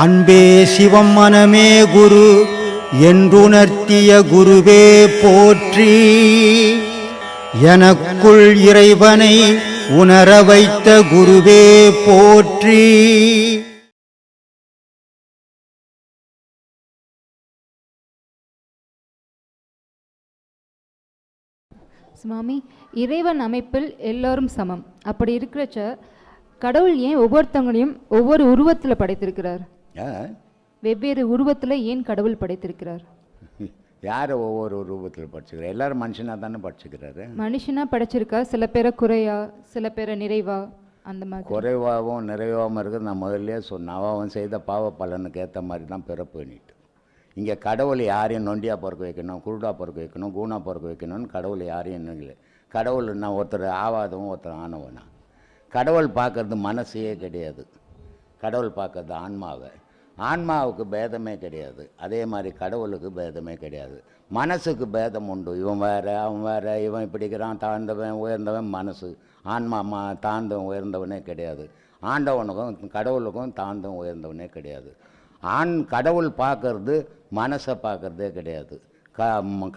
அன்பே சிவம் மனமே குரு என்றுணர்த்திய குருவே போற்றி. எனக்குள் இறைவனை உணர வைத்த குருவே போற்றி. சுவாமி இறைவன் அமைப்பில் எல்லோரும் சமம். அப்படி இருக்கிறச்ச கடவுள் ஏன் ஒவ்வொருத்தவங்களையும் ஒவ்வொரு உருவத்தில் படைத்திருக்கிறார்? வெவ்வேறு உருவத்தில் ஏன் கடவுள் படைத்திருக்கிறார்? யார் ஒவ்வொரு ரூபத்தில் படிச்சுக்கிறார்? எல்லாரும் மனுஷனாக தானே படிச்சுக்கிறாரு? மனுஷனா படைச்சிருக்கா? சில பேரை குறையா சில பேரை நிறைவா? அந்த மாதிரி. குறைவாகவும் நிறைவாகவும் இருக்குது நான் முதல்ல சொன்னேன். அவன் செய்த பாவ பலனுக்கு ஏற்ற மாதிரி தான் பிறப்பு எண்ணிட்டு. இங்கே கடவுள் யாரையும் நொண்டியாக பிறக்க வைக்கணும் குருடா பிறக்க வைக்கணும் கூணா பிறக்க வைக்கணும்னு கடவுள் யாரையும் இல்லை கடவுள் நான் ஒருத்தர் ஆவாதவன் ஒருத்தர் ஆனவனா. கடவுள் பார்க்கறது மனசையே கிடையாது. கடவுள் பார்க்கறது ஆன்மாவை. ஆன்மாவுக்கு பேதமே கிடையாது. அதே மாதிரி கடவுளுக்கு பேதமே கிடையாது. மனசுக்கு பேதம் உண்டு. இவன் வேறு அவன் வேறு இவன் இப்படிக்கிறான் தாழ்ந்தவன் உயர்ந்தவன் மனசு. ஆன்மா மா தாழ்ந்தவன் உயர்ந்தவனே கிடையாது. ஆண்டவனுக்கும் கடவுளுக்கும் தாழ்ந்தவன் உயர்ந்தவனே கிடையாது. ஆண் கடவுள் பார்க்கறது மனசை பார்க்கறதே கிடையாது. க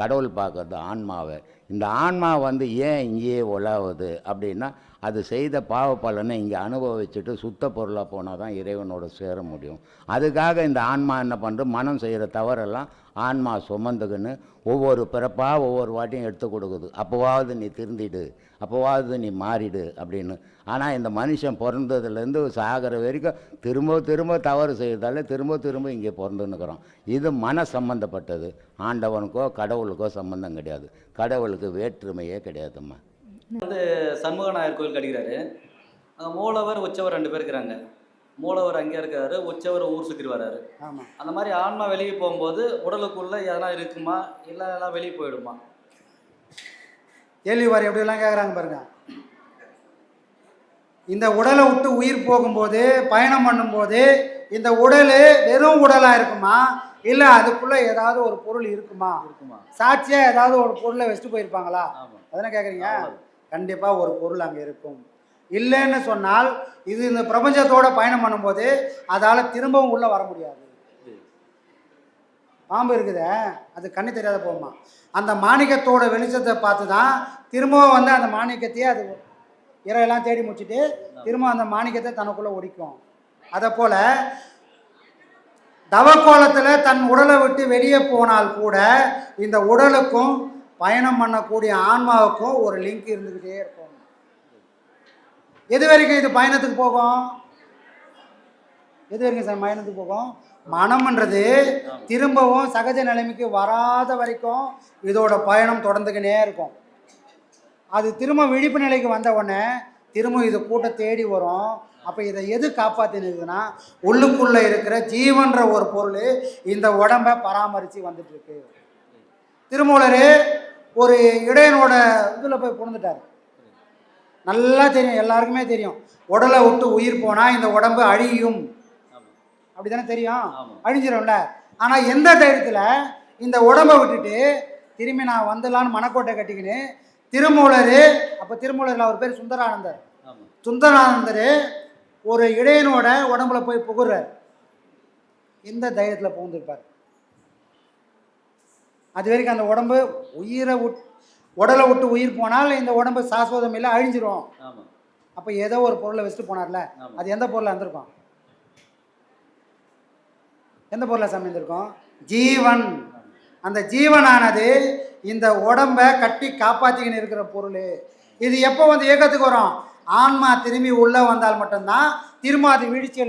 கடவுள் பார்க்கறது ஆன்மாவை. இந்த ஆன்மா வந்து ஏன் இங்கேயே உலாவுது அப்படின்னா அது செய்த பாவ பலனை இங்கே அனுபவிச்சுட்டு சுத்த பொருளாக போனால் தான் இறைவனோட சேர முடியும். அதுக்காக இந்த ஆன்மா என்ன பண்ணுறது மனம் செய்கிற தவறெல்லாம் ஆன்மா சுமந்துக்குன்னு ஒவ்வொரு பிறப்பாக ஒவ்வொரு வாட்டியும் எடுத்து கொடுக்குது. அப்போவாவது நீ திருந்திடு அப்போவாவது நீ மாறிடு அப்படின்னு ஆனால் இந்த மனுஷன் பிறந்ததுலேருந்து சாகிற வரைக்கும் திரும்ப திரும்ப தவறு செய்யறதால திரும்ப திரும்ப இங்கே பிறந்துன்னுக்குறோம். இது மன சம்பந்தப்பட்டது. ஆண்டவனுக்கோ கடவுளுக்கோ சம்பந்தம் கிடையாது. கடவுளுக்கு வேற்றுமையே கிடையாதும்மா. வந்து சண்முகநாயர் கோயில் கட்டிக்கிறாரு அங்கே மூலவர் உச்சவர் ரெண்டு பேர் இருக்கிறாங்க. மூலவர் அங்கே இருக்காரு உச்சவர் ஊர் சுற்றிட்டு வராரு. அந்த மாதிரி ஆன்மா வெளியே போகும்போது உடலுக்குள்ள எதனா இருக்குமா? இல்லை எல்லாம் வெளியே போயிடுமா? கேள்வி வாரி எப்படியெல்லாம் கேட்குறாங்க பாருங்க. இந்த உடலை விட்டு உயிர் போகும்போது பயணம் பண்ணும்போது இந்த உடல் வெறும் உடலாக இருக்குமா? இல்லை அதுக்குள்ளே ஏதாவது ஒரு பொருள் இருக்குமா? இருக்குமா? சாட்சியாக ஏதாவது ஒரு பொருளை வச்சுட்டு போயிருப்பாங்களா? அதெல்லாம் கேட்குறீங்க கண்டிப்பாக ஒரு பொருள் அங்கே இருக்கும். இல்லைன்னு சொன்னால் இது இந்த பிரபஞ்சத்தோட பயணம் பண்ணும்போது அதால் திரும்பவும் உள்ளே வர முடியாது. பாம்பு இருக்குதே அது கண்ணு தெரியாத போகுமா? அந்த மாணிக்கத்தோட வெளிச்சத்தை பார்த்து தான் திரும்பவும் வந்து அந்த மாணிக்கத்தையே அது இறையெல்லாம் தேடி முடிச்சுட்டு திரும்ப அந்த மாணிக்கத்தை தனக்குள்ளே ஒடிக்கும். அதை போல் தவக்கோலத்தில் தன் உடலை விட்டு வெளியே போனால் கூட இந்த உடலுக்கும் பயணம் பண்ணக்கூடிய ஆன்மாவுக்கும் ஒரு லிங்க் இருந்துக்கிட்டே இருக்கும். எது வரைக்கும் இது பயணத்துக்கு போகும்? எது வரைக்கும் சார் பயணத்துக்கு போகும்? மனம்ன்றது திரும்பவும் சகஜ நிலைமைக்கு வராத வரைக்கும் இதோட பயணம் தொடர்ந்துக்கினே இருக்கும். அது திரும்ப விழிப்பு நிலைக்கு வந்த உடனே திரும்ப இது கூட்ட தேடி வரும். அப்போ இதை எது காப்பாற்றினுக்குதுன்னா உள்ளுக்குள்ளே இருக்கிற ஜீவன்ற ஒரு பொருள் இந்த உடம்பை பராமரித்து வந்துட்டு இருக்கு திருமூலர் ஒரு இடையனோட இதில் போய் புகுந்துட்டார். நல்லா தெரியும் எல்லாருக்குமே தெரியும். உடலை விட்டு உயிர் போனால் இந்த உடம்பு அழியும். அப்படி தானே தெரியும்? ஆமாம் அழிஞ்சிரும்ல. ஆனால் எந்த தைரியத்தில் இந்த உடம்பை விட்டுட்டு திரும்பி நான் வந்துடலான்னு மனக்கோட்டை கட்டிக்கின்னு திருமூலர் அப்போ திருமூலரில் அவர் பேர் சுந்தரானந்தர். சுந்தரானந்தர் ஒரு இடையனோட உடம்புல போய் புகுறார் எந்த தைரியத்தில் புகுந்திருப்பார்? அது வரைக்கும் அந்த உடம்பு உயிரை விட் உடலை விட்டு உயிர் போனால் இந்த உடம்பு சாஸ்வதம் இல்லை அழிஞ்சிரும். அப்போ ஏதோ ஒரு பொருளை வச்சுட்டு போனார்ல. அது எந்த பொருளாக இருந்திருக்கும்? எந்த பொருளாக சமைந்திருக்கும் ஜீவன். அந்த ஜீவனானது இந்த உடம்பை கட்டி காப்பாற்றிக்கின்னு இருக்கிற பொருள். இது எப்போ வந்து இயக்கத்துக்கு வரும்? ஆன்மா திரும்பி உள்ளே வந்தால் மட்டும்தான் திரும்ப அது வீழ்ச்சி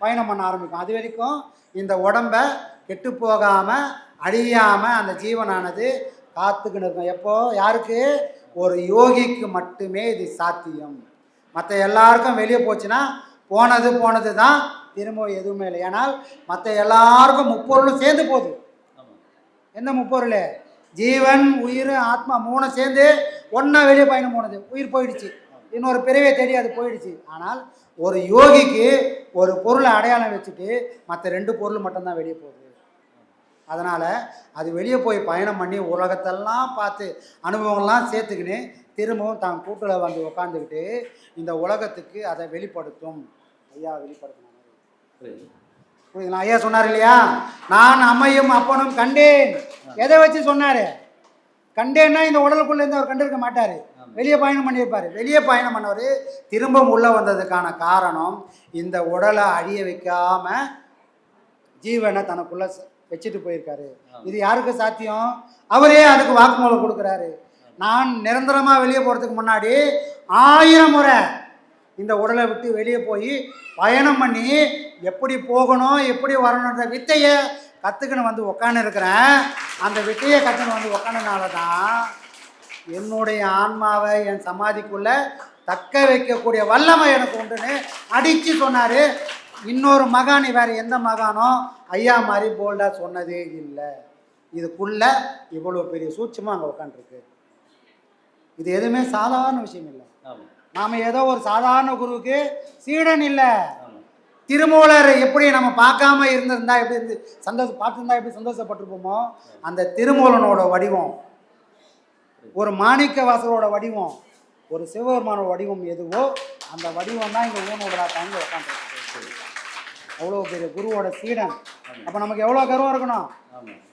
பயணம் பண்ண ஆரம்பிக்கும். அது வரைக்கும் இந்த உடம்பை கெட்டு போகாமல் அழியாமல் அந்த ஜீவனானது காத்துக்கின்னு இருக்கும். எப்போது யாருக்கு? ஒரு யோகிக்கு மட்டுமே இது சாத்தியம். மற்ற எல்லாருக்கும் வெளியே போச்சுன்னா போனது போனது தான் திரும்ப எதுவுமே இல்லை. ஏன்னால் மற்ற எல்லாருக்கும் முப்பொருளும் சேர்ந்து போகுது. எந்த முப்பொருள்? ஜீவன் உயிர் ஆத்மா மூணு சேர்ந்து ஒன்றா வெளியே பயணம் போனது. உயிர் போயிடுச்சு. இன்னொரு பிறவே தேடி அது போயிடுச்சு. ஆனால் ஒரு யோகிக்கு ஒரு பொருளை அடையாளம் வச்சுட்டு மற்ற ரெண்டு பொருள் மட்டும்தான் வெளியே போகுது. அதனால் அது வெளியே போய் பயணம் பண்ணி உலகத்தெல்லாம் பார்த்து அனுபவங்கள்லாம் சேர்த்துக்கின்னு திரும்பவும் தான் கூட்டில் வந்து உட்காந்துக்கிட்டு இந்த உலகத்துக்கு அதை வெளிப்படுத்தும். ஐயா வெளிப்படுத்தினாங்க புரியுதுங்களா ஐயா சொன்னார் இல்லையா? நான் அம்மையும் அப்பனும் கண்டேன். எதை வச்சு சொன்னார்? கண்டேன்னா இந்த உடலுக்குள்ள இருந்து அவர் கண்டிருக்க மாட்டார். வெளியே பயணம் பண்ணியிருப்பார். வெளியே பயணம் பண்ணவர் திரும்ப உள்ளே வந்ததுக்கான காரணம் இந்த உடலை அழிய வைக்காம ஜீவனை தனக்குள்ள வச்சுட்டு போயிருக்காரு. இது யாருக்கு சாத்தியம்? அவரே அதுக்கு வாக்குமூலம் கொடுக்குறாரு. நான் நிரந்தரமாக வெளியே போகிறதுக்கு முன்னாடி ஆயிரம் முறை இந்த உடலை விட்டு வெளியே போய் பயணம் பண்ணி எப்படி போகணும் எப்படி வரணுன்ற வித்தையை கற்றுக்கின்னு வந்து உக்காந்துருக்கிறேன். அந்த வித்தையை கற்றுன்னு வந்து உக்காந்தனால தான் என்னுடைய ஆன்மாவை என் சமாதிக்குள்ள தக்க வைக்கக்கூடிய வல்லமை எனக்கு உண்டுன்னு அடித்து சொன்னார். இன்னொரு மகான் வேறு எந்த மகானோ ஐயா மாதிரி போல்டாக சொன்னதே இல்லை. இதுக்குள்ள இவ்வளோ பெரிய சூட்சமாக அங்கே உட்காந்துருக்கு இது எதுவுமே சாதாரண விஷயம் இல்லை. நாம் ஏதோ ஒரு சாதாரண குருவுக்கு சீடன் இல்லை. திருமூலர் எப்படி நம்ம பார்க்காம இருந்திருந்தா எப்படி இருந்து சந்தோஷம் பார்த்துருந்தா எப்படி சந்தோஷப்பட்டிருப்போமோ அந்த திருமூலனோட வடிவம் ஒரு மாணிக்க வாசலோட வடிவம் ஒரு சிவபெருமானோட வடிவம் எதுவோ அந்த வடிவம் தான் இங்கே ஊனோட தாங்க உட்காந்துருக்கு அவ்வளோ பெரிய குருவோட சீடன். அப்போ நமக்கு எவ்வளோ கர்வம் இருக்கணும்?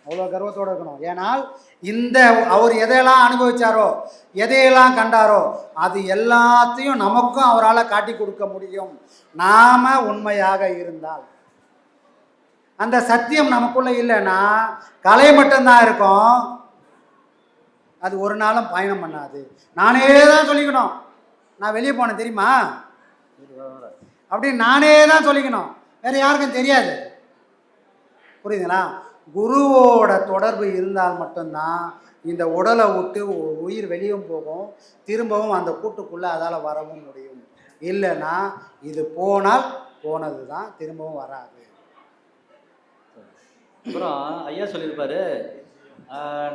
அவ்வளோ கர்வத்தோடு இருக்கணும். ஏனால் இந்த அவர் எதையெல்லாம் அனுபவிச்சாரோ எதையெல்லாம் கண்டாரோ அது எல்லாத்தையும் நமக்கும் அவரால் காட்டி கொடுக்க முடியும். நாம உண்மையாக இருந்தால். அந்த சத்தியம் நமக்குள்ள இல்லைன்னா கலை மட்டும்தான் இருக்கும். அது ஒரு நாளும் பயணம் பண்ணாது. நானே தான் சொல்லிக்கணும். நான் வெளியே போனேன் தெரியுமா? அப்படின்னு நானே தான் சொல்லிக்கணும். வேற யாருக்கும் தெரியாது. புரியுதுங்களா? குருவோட தொடர்பு இருந்தால் மட்டும்தான் இந்த உடலை விட்டு உயிர் வெளியும் போகும். திரும்பவும் அந்த கூட்டுக்குள்ளே அதால் வரவும் முடியும். இல்லைன்னா இது போனால் போனது தான் திரும்பவும் வராது. அப்புறம் ஐயா சொல்லியிருப்பாரு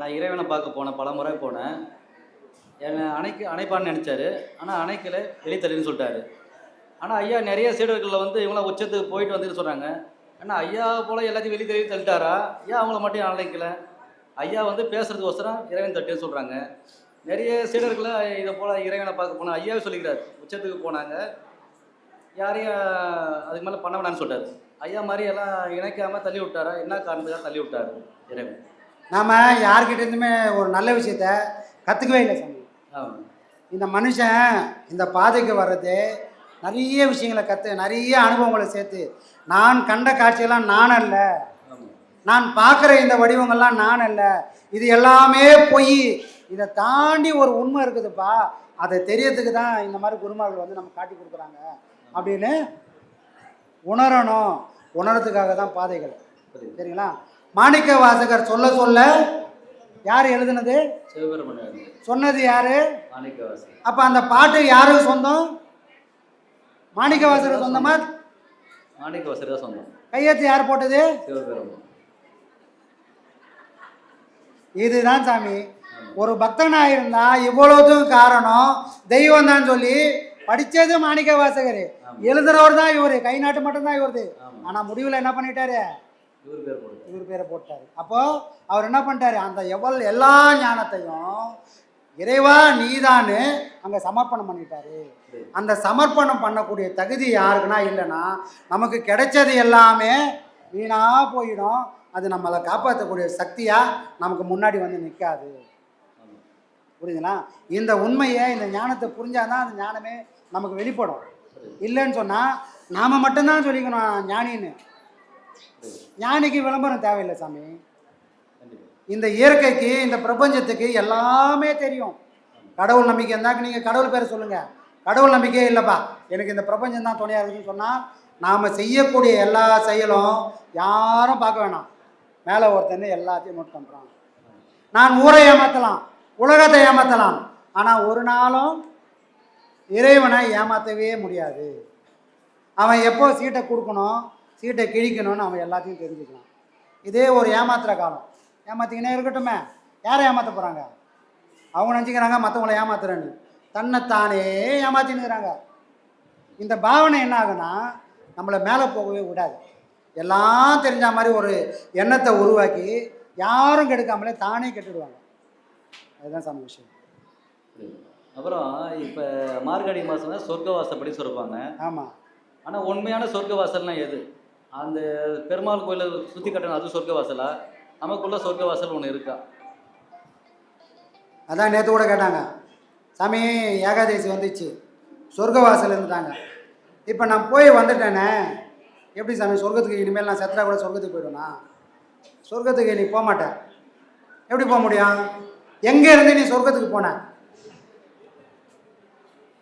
நான் இறைவனை பார்க்க போனேன் பல முறை போனேன். என்னை அணைக்கு அணைப்பான்னு நினச்சாரு. ஆனால் அணைக்கலை வெளித்தள்ளின்னு சொல்லிட்டாரு. ஆனால் ஐயா நிறைய சீடர்களில் வந்து இவங்களாம் உச்சத்துக்கு போயிட்டு வந்துட்டு சொல்கிறாங்க ஆனால் ஐயா போல் எல்லாத்தையும் வெளியே தள்ளி தள்ளிட்டாரா? ஏன் அவங்கள மட்டும் அணைக்கல ஐயா வந்து பேசுறதுக்கோசரம் இறைவன் தட்டுன்னு சொல்கிறாங்க நிறைய சீடர்களை இதை போல் இறைவனை பார்க்க போனால் ஐயாவே சொல்லிக்கிறார். உச்சத்துக்கு போனாங்க. யாரையும் அதுக்கு மேலே பண்ண வேணாம்னு சொல்லிட்டாரு. ஐயா மாதிரி எல்லாம் இணைக்காம தள்ளி விட்டாரா? என்ன காரணத்துக்காக தள்ளி விட்டாரு இறைவன்? நாம் யார்கிட்ட இருந்துமே ஒரு நல்ல விஷயத்த கற்றுக்கவே இல்லை சாமி. இந்த மனுஷன் இந்த பாதைக்கு வர்றது நிறைய விஷயங்களை கற்று நிறைய அனுபவங்களை சேர்த்து. நான் கண்ட காட்சியெல்லாம் நான் அல்ல. நான் பார்க்குற இந்த வடிவங்கள்லாம் நான் அல்ல. இது எல்லாமே பொய். இதை தாண்டி ஒரு உண்மை இருக்குதுப்பா. அதை தெரியறதுக்கு தான் இந்த மாதிரி குருமார்கள் வந்து நம்ம காட்டி கொடுக்குறாங்க. அப்படின்னு உணரணும். உணரத்துக்காக தான் பாதைகள். சரிங்களா? மாணிக்க வாசகர் சொல்ல சொல்ல யார் எழுதுனது? சொன்னது யாரு? அப்போ அந்த பாட்டு யாருக்கு சொந்தம்? மாணிக்க வாசகர் சொந்தமா? மாணிக்கவாசர் தான் சொந்தம். கையெழுத்து யார் போட்டது? சிவபெருமன். இதுதான் சாமி. ஒரு பக்தனா இருந்தா இவ்வளவுக்கும் காரணம் தெய்வம் தான் சொல்லி படிச்சது மாணிக்க வாசகர். எழுதுறவர் தான் இவரு கை நாட்டு மட்டும்தான் இவருது. ஆமாம் ஆனா முடிவுல என்ன பண்ணிட்டாரு? இவர் இவர் பேரை போட்டாரு. அப்போ அவர் என்ன பண்ணிட்டாரு? அந்த எவ்வளவு எல்லா ஞானத்தையும் இறைவா நீதான்னு அங்கே சமர்ப்பணம் பண்ணிட்டாரு. அந்த சமர்ப்பணம் பண்ணக்கூடிய தகுதி யாருக்குன்னா இல்லைன்னா நமக்கு கிடைச்சது எல்லாமே வீணாக போயிடும். அது நம்மளை காப்பாற்றக்கூடிய சக்தியாக நமக்கு முன்னாடி வந்து நிற்காது புரியுதுங்களா இந்த உண்மையை இந்த ஞானத்தை புரிஞ்சாதான் அந்த ஞானமே நமக்கு வெளிப்படும். இல்லைன்னு சொன்னால் நாம் மட்டும்தான் சொல்லிக்கணும் ஞானின்னு. ஞானிக்கு விளம்பரம் தேவையில்லை சாமி. இந்த இயற்கைக்கு இந்த பிரபஞ்சத்துக்கு எல்லாமே தெரியும். கடவுள் நம்பிக்கை இருந்தாக்க நீங்கள் கடவுள் பேரை சொல்லுங்கள் கடவுள் நம்பிக்கையே இல்லைப்பா. எனக்கு இந்த பிரபஞ்சம் தான் துணையாக இருக்குன்னு சொன்னால் நாம் செய்யக்கூடிய எல்லா செயலும் யாரும் பார்க்க வேணாம். மேலே ஒருத்தன் எல்லாத்தையும் நோட் பண்ணுறான் நான் ஊரை ஏமாற்றலாம் உலகத்தை ஏமாற்றலாம் ஆனால் ஒரு நாளும் இறைவனை ஏமாற்றவே முடியாது. அவன் எப்போ சீட்டை கொடுக்கணும் சீட்டை கிழிக்கணும்னு அவன் எல்லாத்தையும் தெரிஞ்சுக்கலாம். இதே ஒரு ஏமாத்துற காலம். ஏமாத்திக்கினே இருக்கட்டுமே. யாரை ஏமாற்ற போகிறாங்க அவங்க நினச்சிக்கிறாங்க மற்றவங்கள ஏமாத்துறேன்னு. தன்னைத்தானே ஏமாத்தினுக்கிறாங்க இந்த பாவனை என்ன ஆகுனா நம்மளை மேலே போகவே விடாது எல்லாம் தெரிஞ்ச மாதிரி ஒரு எண்ணத்தை உருவாக்கி யாரும் கெடுக்காமலே தானே கெட்டுடுவாங்க. அதுதான் சம விஷயம். அப்புறம் இப்போ மார்கழி மாதம் தான் சொர்க்கவாசப்படி சொல்லுவாங்க. ஆமாம் ஆனால் உண்மையான சொர்க்கவாசல்னா எது? அந்த பெருமாள் கோயிலை சுற்றி கட்டணும் அது சொர்க்க வாசலா நமக்குள்ள சொர்க்க வாசல் ஒன்று இருக்கா? அதான் நேற்று கூட கேட்டாங்க. சாமி ஏகாதேசி வந்துச்சு. சொர்க்கவாசல் இருந்துட்டாங்க. இப்போ நான் போய் வந்துட்டேனே. எப்படி சாமி சொர்க்கத்துக்கு இனிமேல் நான் செத்தா கூட சொர்க்கத்துக்கு போயிடுவேனா? சொர்க்கத்துக்கு நீ போக மாட்டேன் எப்படி போக முடியும்? எங்கே இருந்து நீ சொர்க்கத்துக்கு போன?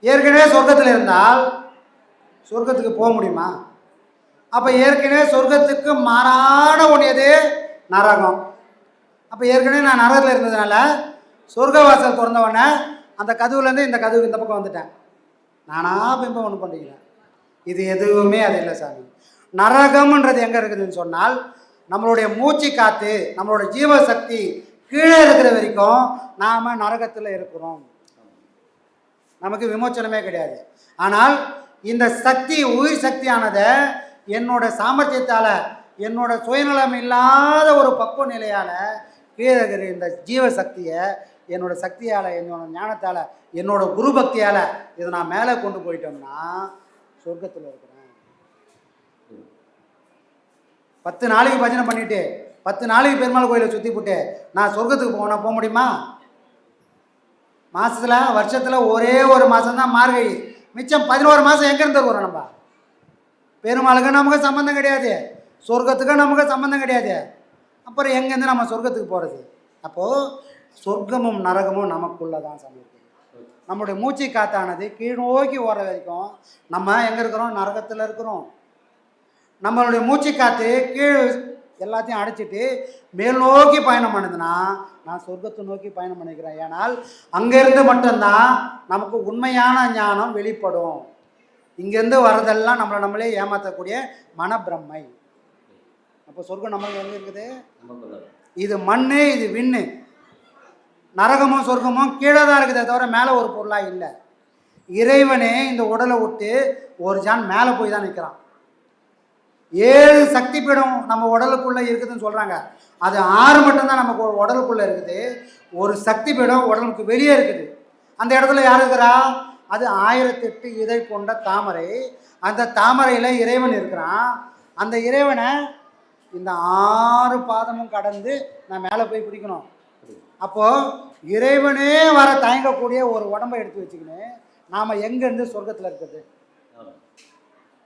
ஏற்கனவே சொர்க்கத்தில் இருந்தால் சொர்க்கத்துக்கு போக முடியுமா? அப்போ ஏற்கனவே சொர்க்கத்துக்கு மாறான ஒன்று எது? நரகம். அப்போ ஏற்கனவே நான் நரகத்தில் இருந்ததுனால சொர்க்கவாசல் திறந்த உடனே அந்த கதவுலேருந்து இந்த கதவுக்கு இந்த பக்கம் வந்துட்டேன். நானாக பிம்பம் ஒன்று பண்ணிக்கிறேன் இது எதுவுமே அது இல்லை சாமி. நரகம்ன்றது எங்கே இருக்குதுன்னு சொன்னால் நம்மளுடைய மூச்சு காற்று நம்மளோட ஜீவசக்தி கீழே இருக்கிற வரைக்கும் நாம் நரகத்தில் இருக்கிறோம். நமக்கு விமோச்சனமே கிடையாது. ஆனால் இந்த சக்தி உயிர் சக்தியானதை என்னோட சாமர்த்தியத்தால் என்னோட சுயநலம் இல்லாத ஒரு பக்குவ நிலையால் கீழகிற இந்த ஜீவசக்தியை என்னோட சக்தியால் என்னோட ஞானத்தால் என்னோட குரு பக்தியால் இதை நான் மேலே கொண்டு போயிட்டோம்னா சொர்க்கத்தில் இருக்கிறேன். பத்து நாளைக்கு பஜனை பண்ணிவிட்டு பத்து நாளைக்கு பெருமாள் கோயிலை சுற்றி போட்டு நான் சொர்க்கத்துக்கு போனால் போக முடியுமா? மாதத்தில் வருஷத்தில் ஒரே ஒரு மாதம் தான் மார்கழி. மிச்சம் பதினோரு மாதம் எங்கேருந்து வருவோம் நம்ம? பெருமாளுக்கு நமக்கு சம்மந்தம் கிடையாது. சொர்க்கத்துக்கும் நமக்கு சம்மந்தம் கிடையாது. அப்புறம் எங்கேருந்து நம்ம சொர்க்கத்துக்கு போகிறது அப்போது சொர்க்கமும் நரகமும் நமக்குள்ளே தான் சமையல் நம்மளுடைய மூச்சு காத்தானது கீழ் நோக்கி ஓடுற வரைக்கும் நம்ம எங்கே இருக்கிறோம்? நரகத்தில் இருக்கிறோம். நம்மளுடைய மூச்சு காற்று கீழ் எல்லாத்தையும் அடைச்சிட்டு மேல் நோக்கி பயணம் பண்ணுதுன்னா நான் சொர்க்கத்தை நோக்கி பயணம் பண்ணிக்கிறேன். ஏனால் அங்கேருந்து மட்டும்தான் நமக்கு உண்மையான ஞானம் வெளிப்படும். இங்கேருந்து வர்றதெல்லாம் நம்மளை நம்மளே ஏமாற்றக்கூடிய மனப்பிரமை. அப்போ சொர்க்கம் நம்மளுக்கு எங்கே இருக்குது? இது மண் இது விண்ணு. நரகமும் சொர்க்கமும் கீழே தான் இருக்குதே தவிர மேலே ஒரு பொருளாக இல்லை. இறைவனே இந்த உடலை விட்டு ஒரு ஜான் மேலே போய் தான் நிற்கிறான் ஏழு சக்தி பீடம் நம்ம உடலுக்குள்ளே இருக்குதுன்னு சொல்கிறாங்க அது ஆறு மட்டும்தான் நமக்கு உடலுக்குள்ளே இருக்குது. ஒரு சக்தி பீடம் உடலுக்கு வெளியே இருக்குது. அந்த இடத்துல யார் இருக்கிறா? அது ஆயிரத்தெட்டு இதை கொண்ட தாமரை. அந்த தாமரையில் இறைவன் இருக்கிறான். அந்த இறைவனை இந்த ஆறு பாதமும் கடந்து நான் மேலே போய் பிடிக்கணும். அப்போது இறைவனே வர தயங்கக்கூடிய ஒரு உடம்பை எடுத்து வச்சுக்கின்னு நாம் எங்கேருந்து சொர்க்கத்தில் இருக்குது?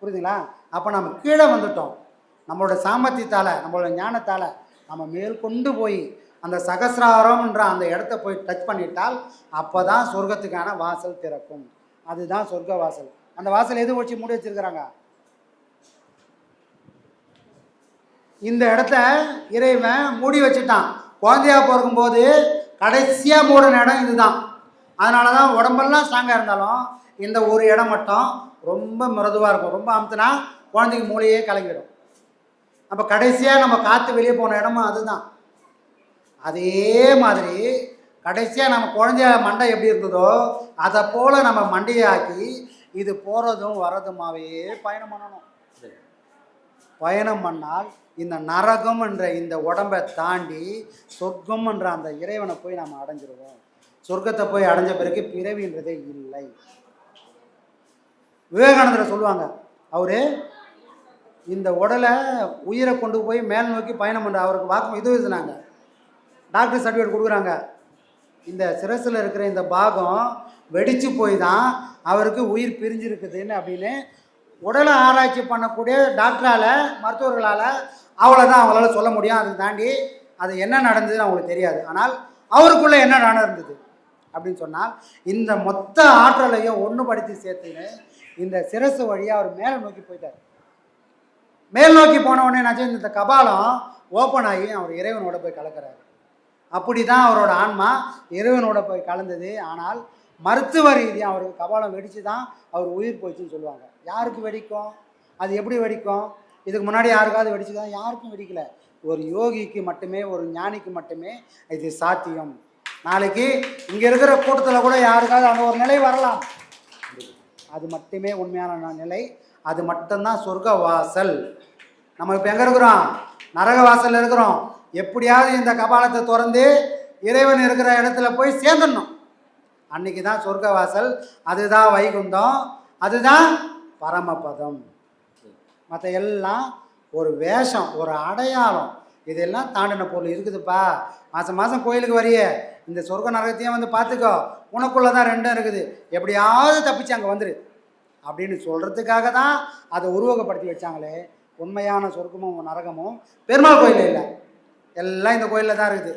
புரியுதுங்களா? அப்போ நம்ம கீழே வந்துட்டோம். நம்மளோட சாமர்த்தியத்தால் நம்மளோட ஞானத்தால் நம்ம மேற்கொண்டு போய் அந்த சகசிராரம்ன்ற அந்த இடத்த போய் டச் பண்ணிட்டால் அப்போ தான் சொர்க்கத்துக்கான வாசல் திறக்கும். அதுதான் சொர்க்க வாசல். அந்த வாசல் எது வச்சு மூடி வச்சுருக்குறாங்க? இந்த இடத்த இறைவன் மூடி வச்சுட்டான். குழந்தையா பிறக்கும்போது கடைசியாக மூடின இடம் இதுதான். அதனால தான் உடம்பெல்லாம் ஸ்ட்ராங்காக இருந்தாலும் இந்த ஒரு இடம் மட்டும் ரொம்ப மிருதுவாக இருக்கும். ரொம்ப அமுத்துனா குழந்தைக்கு மூளையே கலங்கிடும். அப்போ கடைசியாக நம்ம காற்று வெளியே போன இடமும் அதுதான். அதே மாதிரி கடைசியாக நம்ம குழந்தைய மண்டை எப்படி இருந்ததோ அதை போல் நம்ம மண்டையை ஆக்கி இது போகிறதும் வர்றதுமாவே பயணம் பண்ணணும். பயணம் பண்ணால் இந்த நரகம் என்ற இந்த உடம்பை தாண்டி சொர்க்கம் என்ற அந்த இறைவனை போய் நம்ம அடைஞ்சிருவோம். சொர்க்கத்தை போய் அடைஞ்ச பிறகு பிறவின்றதே இல்லை. விவேகானந்தர் சொல்லுவாங்க அவரு இந்த உடலை உயிரை கொண்டு போய் மேல் நோக்கி பயணம் பண்ணுற அவருக்கு வாக்கு இது எழுதுனாங்க. டாக்டர் சர்டிஃபிகேட் கொடுக்குறாங்க. இந்த சிரசில் இருக்கிற இந்த பாகம் வெடிச்சு போய் தான் அவருக்கு உயிர் பிரிஞ்சிருக்குதுன்னு அப்படின்னு உடலை ஆராய்ச்சி பண்ணக்கூடிய டாக்டரால் மருத்துவர்களால் அவ்வளோதான் அவங்களால சொல்ல முடியும். அதை தாண்டி அது என்ன நடந்ததுன்னு அவங்களுக்கு தெரியாது. ஆனால் அவருக்குள்ளே என்ன நடந்தது அப்படின்னு சொன்னால் இந்த மொத்த ஆற்றலையும் ஒன்றுபடுத்தி சேர்த்துன்னு இந்த சிரசு வழியாக அவர் மேலே நோக்கி போயிட்டார். மேல் நோக்கி போன உடனே என்னாச்சு இந்த கபாலம் ஓப்பன் ஆகி அவர் இறைவனோட போய் கலக்கிறாரு. அப்படி தான் அவரோட ஆன்மா இறைவனோட போய் கலந்தது. ஆனால் மருத்துவ ரீதியாக அவருக்கு கபாலம் வெடித்து தான் அவர் உயிர் போச்சுன்னு சொல்லுவாங்க. யாருக்கு வெடிக்கும்? அது எப்படி வெடிக்கும்? இதுக்கு முன்னாடி யாருக்காவது வெடிச்சுதா? யாருக்கும் வெடிக்கல. ஒரு யோகிக்கு மட்டுமே ஒரு ஞானிக்கு மட்டுமே இது சாத்தியம். நாளைக்கு இங்கே இருக்கிற கூட்டத்தில் கூட யாருக்காவது அந்த ஒரு நிலை வரலாம். அது மட்டுமே உண்மையான நிலை. அது மட்டும்தான் சொர்க்க வாசல் நம்ம இப்போ எங்கே இருக்கிறோம்? நரக வாசல்ல இருக்கிறோம். எப்படியாவது இந்த கபாலத்தை திறந்து இறைவன் இருக்கிற இடத்துல போய் சேர்ந்துடணும். அன்னைக்கு தான் சொர்க்க வாசல் அதுதான் வைகுந்தம் அதுதான் பரமபதம். மற்ற எல்லாம் ஒரு வேஷம் ஒரு அடையாளம். இதெல்லாம் தாண்டின பொருள் இருக்குதுப்பா. மாதம் மாதம் கோயிலுக்கு வரிய. இந்த சொர்க்க நரகத்தையும் வந்து பார்த்துக்கோ. உனக்குள்ளே தான் ரெண்டும் இருக்குது. எப்படியாவது தப்பிச்சு அங்கே வந்துரு. அப்படின்னு சொல்கிறதுக்காக தான் அதை உருவகப்படுத்தி வச்சாங்களே. உண்மையான சொர்க்கமும் நரகமும். பெருமாள் கோயிலில் இல்லை. எல்லாம் இந்த கோயிலில் தான் இருக்குது.